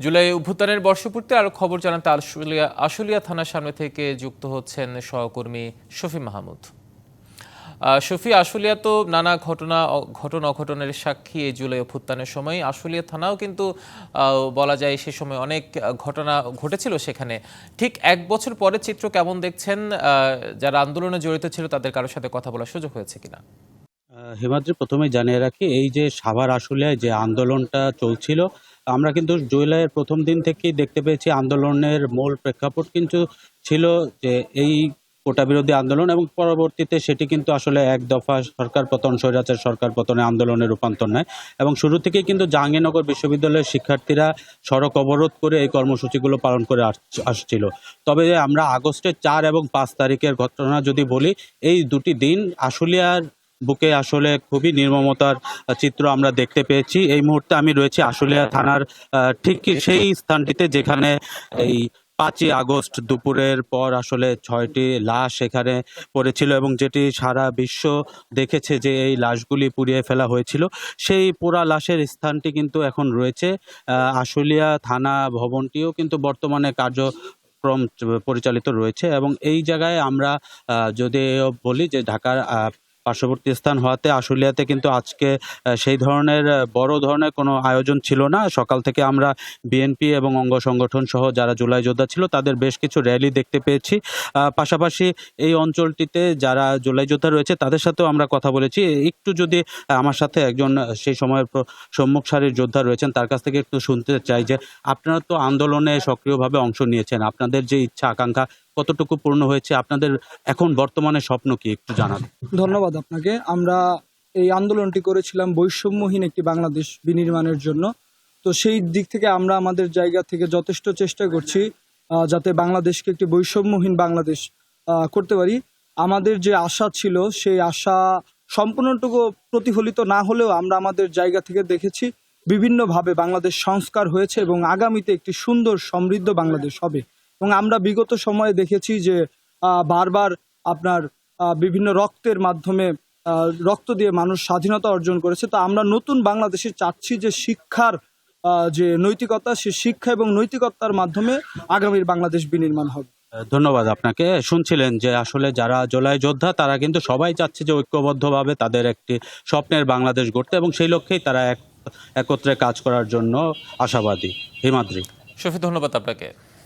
জুলাই অভ্যুত্থানের বর্ষপূর্তি আরও খবর জানাতে আশুলিয়া আশুলিয়া থানার সামনে থেকে যুক্ত হচ্ছেন সহকর্মী শফি মাহমুদ। শফি, আশুলিয়া তো নানা ঘটনা ঘটন অঘটনের সাক্ষী এই জুলাই অভ্যুত্থানের সময়। আশুলিয়া থানাও কিন্তু বলা যায় সে সময় অনেক ঘটনা ঘটেছিল সেখানে। ঠিক এক বছর পরে চিত্র কেমন দেখছেন? যারা আন্দোলনে জড়িত ছিল তাদের কারোর সাথে কথা বলার সুযোগ হয়েছে কিনা? হিমাদ্রি প্রথমে জানিয়ে রাখি, এই যে সাভার আশুলিয়ায় যে আন্দোলনটা চলছিল আমরা কিন্তু জুলাইয়ের প্রথম দিন থেকেই দেখতে পেয়েছি আন্দোলনের মূল প্রেক্ষাপট কিন্তু ছিল যে এই কোটা বিরোধী আন্দোলন এবং পরবর্তীতে সেটি কিন্তু আসলে এক দফা সরকার পতন, স্বৈরাচার সরকার পতনে আন্দোলনে রূপান্তর নেয় এবং শুরু থেকেই কিন্তু জাহাঙ্গীরনগর বিশ্ববিদ্যালয়ের শিক্ষার্থীরা সড়ক অবরোধ করে এই কর্মসূচিগুলো পালন করে আস- আসছিল। তবে আমরা আগস্টের চার এবং পাঁচ তারিখের ঘটনা যদি বলি, এই দুটি দিন আশুলিয়ার বুকে আসলে খুবই নির্মমতার চিত্র আমরা দেখতে পেয়েছি। এই মুহূর্তে আমি রয়েছি আশুলিয়া থানার ঠিক সেই স্থানটিতে যেখানে এই পাঁচই আগস্ট দুপুরের পর আসলে ছয়টি লাশ এখানে পড়েছিল এবং যেটি সারা বিশ্ব দেখেছে যে এই লাশগুলি পুড়িয়ে ফেলা হয়েছিল। সেই পোড়া লাশের স্থানটি কিন্তু এখন রয়েছে আশুলিয়া থানা ভবনটিও কিন্তু বর্তমানে কার্য পরিচালিত রয়েছে এবং এই জায়গায় আমরা যদি বলি যে ঢাকার পার্শ্ববর্তী স্থান হওয়াতে আশুলিয়াতে কিন্তু আজকে সেই ধরনের বড় ধরনের কোনো আয়োজন ছিল না। সকাল থেকে আমরা বিএনপি এবং অঙ্গ সংগঠন সহ যারা জুলাই যোদ্ধা ছিল তাদের বেশ কিছু র্যালি দেখতে পেয়েছি। পাশাপাশি এই অঞ্চলটিতে যারা জুলাই যোদ্ধা রয়েছে তাদের সাথেও আমরা কথা বলেছি। একটু যদি আমার সাথে একজন সেই সময়ের সম্মুখ সারির যোদ্ধা রয়েছেন তার কাছ থেকে একটু শুনতে চাই যে আপনারা তো আন্দোলনে সক্রিয়ভাবে অংশ নিয়েছেন। আপনাদের যে ইচ্ছা, আকাঙ্ক্ষা কতটুকু পূর্ণ হয়েছে, আপনাদের এখন বর্তমানে স্বপ্ন কি একটু জানাবেন ধন্যবাদ আপনাকে। আমরা এই আন্দোলনটি করেছিলাম বৈষম্যহীন একটি বাংলাদেশ বিনির্মাণের জন্য। তো সেই দিক থেকে আমরা আমাদের জায়গা থেকে যথেষ্ট চেষ্টা করছি যাতে বাংলাদেশকে একটি বৈষম্যহীন বাংলাদেশ করতে পারি। আমাদের যে আশা ছিল, সেই আশা সম্পূর্ণটুকু প্রতিফলিত না হলেও আমরা আমাদের জায়গা থেকে দেখেছি, বিভিন্নভাবে বাংলাদেশ সংস্কার হয়েছে এবং আগামীতে একটি সুন্দর সমৃদ্ধ বাংলাদেশ হবে। এবং আমরা বিগত সময়ে দেখেছি যে বারবার আপনার বিভিন্ন রক্তের মাধ্যমে রক্ত দিয়ে মানুষ স্বাধীনতা অর্জন করেছে। তো আমরা নতুন বাংলাদেশে চাচ্ছি যে শিক্ষার যে নৈতিকতা সে শিক্ষা এবং নৈতিকতার মাধ্যমে আগামীর বাংলাদেশ বিনির্মাণ হবে। ধন্যবাদ আপনাকে। শুনছিলেন যে আসলে যারা জোলাই যোদ্ধা তারা কিন্তু সবাই চাচ্ছে যে ঐক্যবদ্ধভাবে তাদের একটি স্বপ্নের বাংলাদেশ গড়তে এবং সেই লক্ষ্যেই তারা এক একত্রে কাজ করার জন্য আশাবাদী। হিমাদ্রি। শফি ধন্যবাদ আপনাকে।